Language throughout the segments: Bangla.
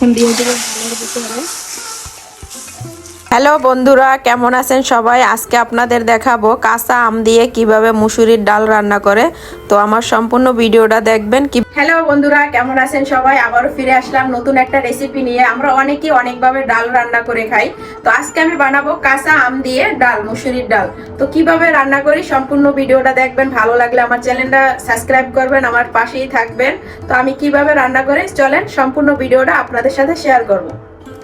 এখন দিয়ে দেবো ডালের ভিতরে হ্যালো বন্ধুরা, কেমন আছেন সবাই? আজকে আপনাদের দেখাবো কাঁচা আম দিয়ে কীভাবে মুসুরির ডাল রান্না করে। তো আমার সম্পূর্ণ ভিডিওটা দেখবেন কি হ্যালো বন্ধুরা, কেমন আছেন সবাই? আবারও ফিরে আসলাম নতুন একটা রেসিপি নিয়ে। আমরা অনেকেই অনেকভাবে ডাল রান্না করে খাই। তো আজকে আমি বানাবো কাঁচা আম দিয়ে ডাল, মুসুরির ডাল। তো কীভাবে রান্না করি সম্পূর্ণ ভিডিওটা দেখবেন। ভালো লাগলে আমার চ্যানেলটা সাবস্ক্রাইব করবেন, আমার পাশেই থাকবেন। তো আমি কীভাবে রান্না করি, চলেন সম্পূর্ণ ভিডিওটা আপনাদের সাথে শেয়ার করব।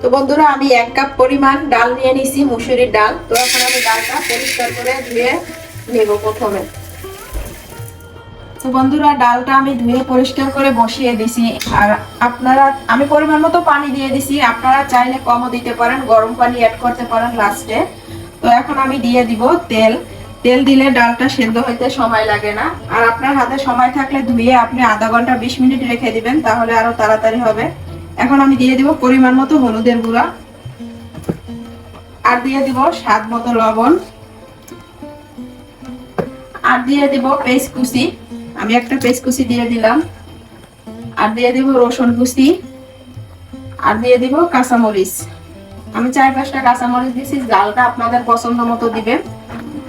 তো বন্ধুরা, আমি এক কাপ পরিমাণ ডাল নিয়ে নিছি, মুসুরির ডাল। তো এখন আমি ডালটা পরিষ্কার করে ধুয়ে নেব প্রথমে। তো বন্ধুরা, ডালটা আমি ধুয়ে পরিষ্কার করে বসিয়ে দিছি। আর আপনারা, আমি পরিমাণ মতো পানি দিয়ে দিছি। আপনারা চাইলে কমও দিতে পারেন, গরম পানি অ্যাড করতে পারেন লাস্টে তো এখন আমি দিয়ে দিব তেল। তেল দিলে ডালটা সেদ্ধ হইতে সময় লাগে না। আর আপনার হাতে সময় থাকলে ধুয়ে আপনি আধা ঘণ্টা বিশ মিনিট রেখে দিবেন, তাহলে আরও তাড়াতাড়ি হবে। এখন আমি দিয়ে দিব পরিমাণ মতো হলুদের গুঁড়া। আর দিয়ে দিব স্বাদ মতো লবণ। আর দিয়ে দিব পেস্ট কুচি। আমি একটা পেস্ট কুচি দিয়ে দিলাম। আর দিয়ে দিব রসুন কুচি। আর দিয়ে দিব কাঁচামরিচ। আমি চার পাঁচটা কাঁচামরিচ দিয়েছি ডালটা আপনাদের পছন্দ মতো দিবেন।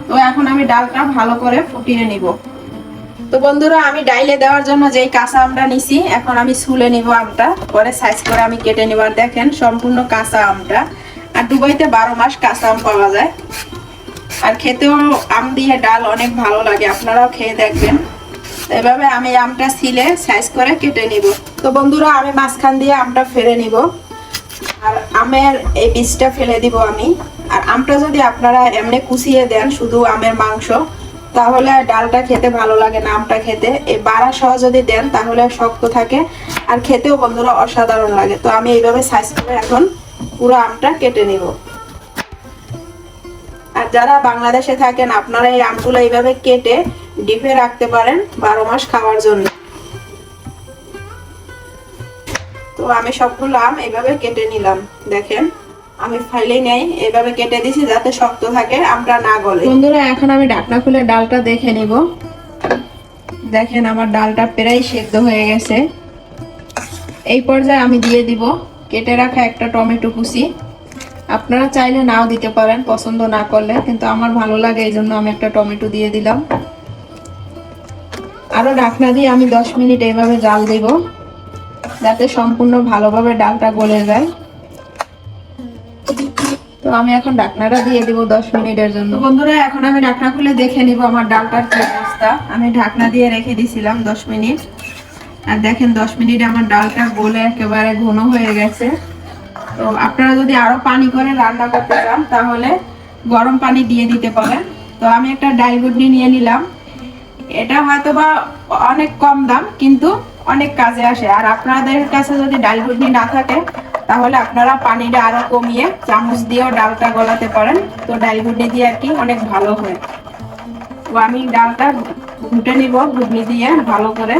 তো এখন আমি ডালটা ভালো করে ফুটিয়ে নিব। তো বন্ধুরা, আমি ডাইলে দেওয়ার জন্য যেই কাঁচা আমটা নিছি, এখন আমি ছুলে নিব আমটা। পরে সাইজ করে আমি কেটে নিব। আর দেখেন, সম্পূর্ণ কাঁচা আমটা। আর দুবাইতে বারো মাস কাঁচা আম পাওয়া যায়। আর খেতেও আম দিয়ে ডাল অনেক ভালো লাগে। আপনারাও খেয়ে দেখবেন। এভাবে আমি আমটা ছিলে সাইজ করে কেটে নিব। তো বন্ধুরা, আমি মাঝখান দিয়ে আমটা ফেলে নিব। আর আমের এই বীজটা ফেলে দিব আমি। আর আমটা যদি আপনারা এমনি কুচিয়ে দেন, শুধু আমের মাংস তাহলে আর ডালটা খেতে ভালো লাগে না, আমটা খেতে। এই বাড়া সহ যদি দেন, তাহলে শক্ত থাকে। আর খেতেও বন্ধুরা অসাধারণ লাগে। তো আমি এইভাবে সাইজ করে এখন পুরো আমটা কেটে নিব। আর যারা বাংলাদেশে থাকেন, আপনারা এই আমগুলো এইভাবে কেটে ডিপে রাখতে পারেন বারো মাস খাওয়ার জন্য। তো আমি সবগুলো আম এইভাবে কেটে নিলাম, দেখেন। আমি ফাইলেই নেই, এভাবে কেটে দিছি যাতে শক্ত থাকে আমটা না গলে। বন্ধুরা, এখন আমি ঢাকনা খুলে ডালটা দেখে নিব। দেখেন, আমার ডালটা প্রায় সেদ্ধ হয়ে গেছে। এই পর্যায়ে আমি দিয়ে দিব কেটে রাখা একটা টমেটো কুচি। আপনারা চাইলে নাও দিতে পারেন, পছন্দ না করলে, কিন্তু আমার ভালো লাগে, এই জন্য আমি একটা টমেটো দিয়ে দিলাম। আরও ঢাকনা দিয়ে আমি দশ মিনিট এইভাবে জাল দিব, যাতে সম্পূর্ণ ভালোভাবে ডালটা গলে যায়। তো আমি এখন ঢাকনাটা দিয়ে দিব দশ মিনিটের জন্য। বন্ধুরা, এখন আমি ঢাকনা খুলে দেখে নিব আমার ডালটার কি অবস্থা। আমি ঢাকনা দিয়ে রেখে দিছিলাম দশ মিনিট। আর দেখেন, দশ মিনিট আমার ডালটা গলে একেবারে ঘন হয়ে গেছে। তো আপনারা যদি আরও পানি করে রান্না করতে চান, তাহলে গরম পানি দিয়ে দিতে পারেন। তো আমি একটা ডাল গুডনি নিয়ে নিলাম। এটা হয়তো বা অনেক কম দাম, কিন্তু অনেক কাজে আসে। আর আপনাদের কাছে যদি ডাল গুডনি না থাকে তাহলে আপনারা পানিটা আরও কমিয়ে চামচ দিয়েও ডালটা গলাতে পারেন। তো ডাল গুডনি দিয়ে আর কি অনেক ভালো হয়। তো আমি ডালটা ঘুটে নিব ঘুটনি দিয়ে ভালো করে।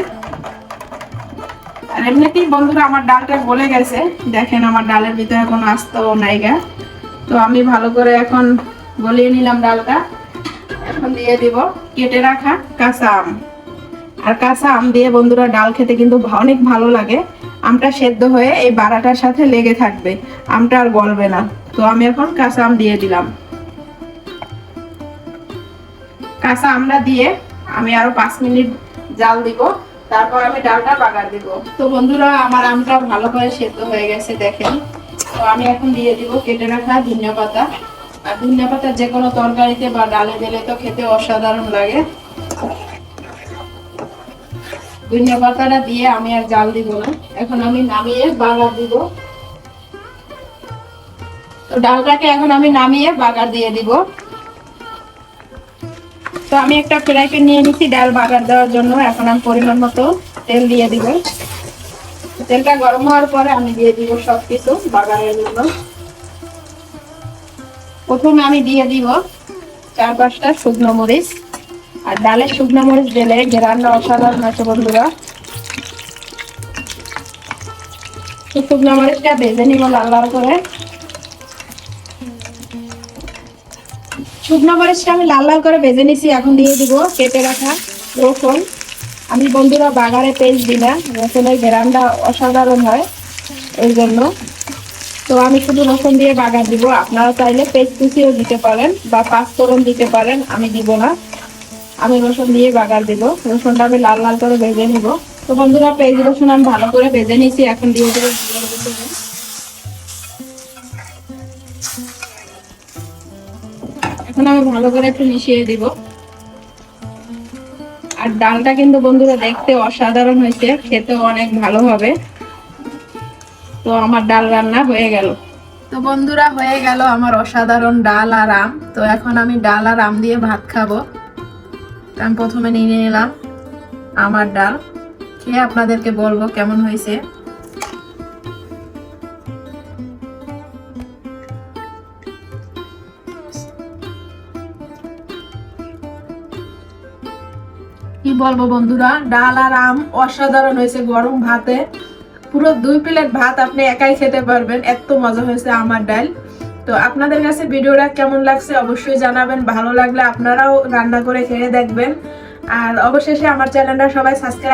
আর এমনিতেই বন্ধুরা আমার ডালটা গলে গেছে। দেখেন আমার ডালের ভিতরে কোনো আস্তও নাইগা। তো আমি ভালো করে এখন গলিয়ে নিলাম ডালটা। এখন দিয়ে দিব কেটে রাখা কাঁচা আম। আর কাঁচা আম দিয়ে বন্ধুরা ডাল খেতে কিন্তু অনেক ভালো লাগে। আমটা সেদ্ধ হয়ে এই বাড়াটার সাথে লেগে থাকবে। আমটা আর গলবে না। তো আমি এখন কাঁচা আম দিয়ে দিলাম। কাঁচা আমটা দিয়ে আমি আরও পাঁচ মিনিট জাল দিব। তারপর আমি ডালটা বাগার দিব। তো বন্ধুরা, আমার আমটা ভালো করে সেদ্ধ হয়ে গেছে, দেখেন। তো আমি এখন দিয়ে দিব কেটে রাখা ধনিয়া পাতা। আর ধনিয়া পাতা যে কোনো তরকারিতে বা ডালে দিলে তো খেতে অসাধারণ লাগে। ধনিয়া পাতাটা দিয়ে আমি আর জাল দিব না। এখন আমি নামিয়ে বাগার দিব। তো ডালটাকে এখন আমি নামিয়ে বাগার দিয়ে দিব। তো আমি একটা ফ্রাই প্যান নিয়ে নিচ্ছি, ডাল বাগার দেওয়ার জন্য। এখন আমি পরিমাণ মতো তেল দিয়ে দিব। তেলটা গরম হওয়ার পরে আমি দিয়ে দিব সব কিছু বাগারের জন্য। প্রথমে আমি দিয়ে দিব চার পাঁচটা শুকনো মরিচ। আর ডালের শুকনো মরিচ দিলে গ্রানটা অসাধারণ আছে বন্ধুরা। শুকনো মরিচটা ভেজে নিব লাল লাল করে। শুকনো মরিচটা আমি লাল লাল করে ভেজে নিছি, এখন দিয়ে দিব কেটে রাখা রসুন। আমি বন্ধুরা বাগারে পেস্ট দিলাম রসুনের গ্রানটা অসাধারণ হয় এই জন্য। তো আমি শুধু রসুন দিয়ে বাগার দিব, আপনারা চাইলে পেস্ট কুচিও দিতে পারেন বা পাঁচ পাঁচফোড়ন দিতে পারেন, আমি দিব না। আমি রসুন দিয়ে বাগার দিব। রসুনটা আমি লাল লাল করে ভেজে নিব। তো বন্ধুরা, পেঁয়াজ রসুন আমি ভালো করে ভেজে নিয়েছি, এখন দিয়ে দেবো এখন আমি ভালো করে একটু মিশিয়ে দিব। আর ডালটা কিন্তু বন্ধুরা দেখতে অসাধারণ হয়েছে, খেতেও অনেক ভালো হবে। তো আমার ডাল রান্না হয়ে গেল। তো বন্ধুরা, হয়ে গেল আমার অসাধারণ ডাল আর আম। তো এখন আমি ডাল আর আম দিয়ে ভাত খাব। আমি প্রথমে নিয়ে নিলাম আমার ডাল। খেয়ে আপনাদেরকে বলব কেমন হয়েছে। কি বলব বন্ধুরা, ডাল আর আম অসাধারণ হয়েছে গরম ভাতে। পুরো দুই প্লেট ভাত আপনি একাই খেতে পারবেন, এত মজা হয়েছে আমার ডাল। তো আপনাদের কাছে ভিডিওটা কেমন লাগছে অবশ্যই জানাবেন। ভালো লাগলে আপনারাও রান্না করে খেয়ে দেখবেন। আর অবশেষে আমার চ্যানেলটা সবাই সাবস্ক্রাইব